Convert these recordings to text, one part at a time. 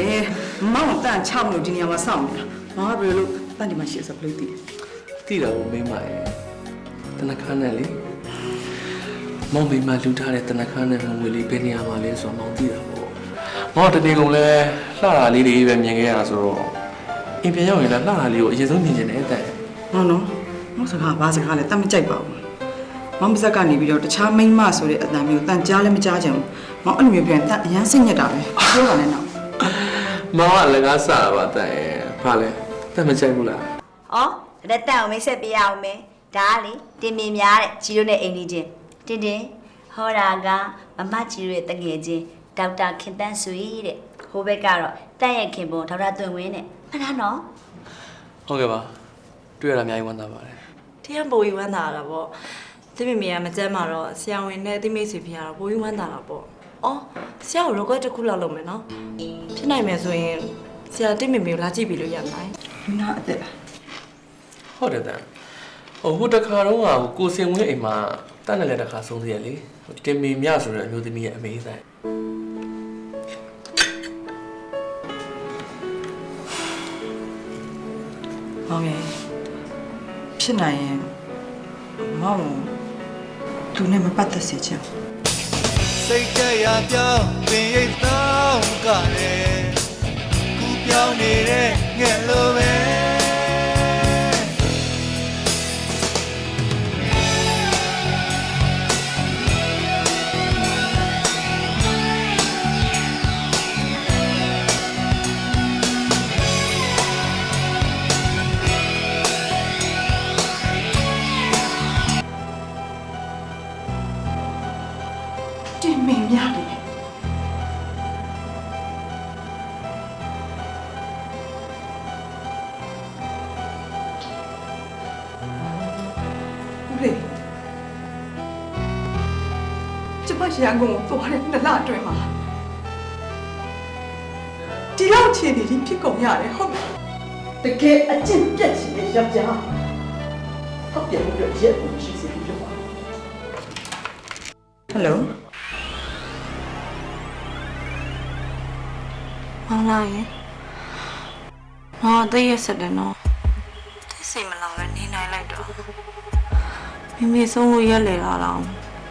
လဲမောင်တန်ချမလို့ဒီနေရာမှာစောင့်နေတာမောင်ကဘယ်လိုလုပ်တန်ဒီမှာရှိဆိုဘယ်လိုသိလဲတိတာကိုမင်းမရဲ့တနခါနဲ့လေမောင်မိမလူထားတဲ့တနခါနဲ့ငွေလေးဘယ်နေရာမှာလဲဆိုတော့မောင်သိတာပေါ့မောင်တနေကုန်လဲလှတာလေးတွေပဲမြင်ခဲ့ရတာဆိုတော့အင်ပြန်ရောက်ရင်လည်းလှတာလေးကိုအရင်ဆုံးမြင်ချင်တယ်တဲ့မောင်နော်မောင်စကားဘာစကားလဲတတ်မကြိုက်ပါဘူးမောင်ပါဇက်ကနေပြီးတော့တခြားမိန်းမဆိုတဲ့အတန်မျိုးတန်ကြားလည်းမကြားချင်ဘူးမောင်အဲ့လိုမျိုးပြန်တန်အရန်စိတ်ညစ်တာပဲပြောပါနဲ့တော့ မောင်ကလည်းကားစားတာပါတဲ့ဘာလဲတက်မကြိုက်ဘူးလား။အော်လက်တန်အောင်မိတ်ဆက်ပေးရအောင်မယ်။ဒါကလေတင်မင်များတဲ့ဂျီရိုနဲ့အိမ်ကြီးချင်းတင်တင်ဟောတာကမမဂျီရိုရဲ့တငယ်ချင်းဒေါက်တာခင်တန်းဆွေတဲ့ဟိုဘက်ကတော့တန့်ရဲ့ခင်ပွန်ဒေါက်တာသွင်ဝင်းနဲ့မှတ်သားနော်ဟုတ်ကဲ့ပါတွေ့ရတာအများကြီးဝမ်းသာပါတယ်တရားပိုပြီးဝမ်းသာတာပေါ့တိမိမိကမကြမ်းမှာတော့ဆရာဝန်နဲ့တိမိတ်ဆွေဖြစ်ရတော့ပိုပြီးဝမ်းသာတာပေါ့ အော်ဆရာကို record တစ်ခုလောက်လုပ်မယ်နော်ဖြစ်နိုင်မယ်ဆိုရင်ဆရာတိမိမိကိုလာကြည့်ပြီးလို့ရမလားလူနာအသက်လားဟုတ်တယ်တဲ့ဟိုဟိုတခါတော့ကကိုစင်ဝင်းအိမ်မှာတန်းတယ်လည်းတခါဆုံးသေးရလေတင်မီမြဆိုတဲ့အမျိုးသမီးရဲ့အမေးဆိုင်မောင်ရဲ့ဖြစ်နိုင်ရင်မောင်သူနဲ့မပတ်သက်စေချင်ဘူး စိတ်ကြရပြောင်းပင်ရိတ်တောင်းကလည်းကူပြောင်းနေတဲ့ငဲ့လို တင်မင်များတယ်ဦးလေးကျမရန်ကုန်ကိုသွားတဲ့နှစ်လအတွင်းမှာဒီလောက်ခြေနေကြီးဖြစ်ကုန်ရတယ်ဟုတ်လားတကယ်အကျင့်ပြတ်ချင်တဲ့ယောက်ျားဟုတ်ပြန်လို့ရက်ကိုရှိစေပြီးတော့ဟယ်လို မောင်လာရင်မောင်အသေးရဆက်တယ်နော်သိစိတ်မလာပဲနေနိုင်လိုက်တော့မိမိဆုံးလို့ရက်လေလာတော့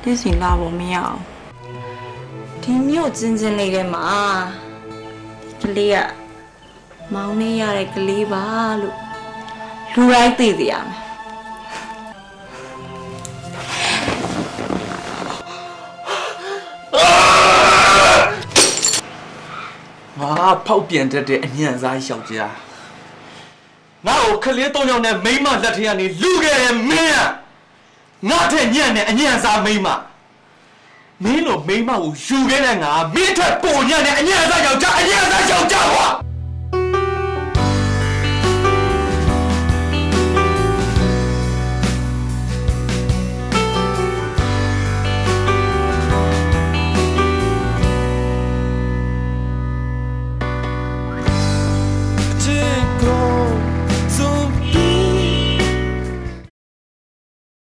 သိစိတ်လာဖို့မရအောင်ဒီမြို့ကျင်းကျင်းလေးထဲမှာဒီကလေးကမောင်နေရတဲ့ကလေးပါလို့လူတိုင်းသိသိရမယ် ငါဖောက်ပြန်တတ်တဲ့အညံ့စားယောက်ျားငါ့ကိုခလေးသုံးယောက်နဲ့မိန်းမလက်ထက်ကနေလူခဲ့တဲ့မင်းอ่ะငါထက်ညံ့တဲ့အညံ့စားမိန်းမမင်းလိုမိန်းမကိုယူခဲ့တဲ့ငါမင်းထက်ပိုညံ့တဲ့အညံ့စားယောက်ျားအညံ့စားယောက်ျားကွာ control.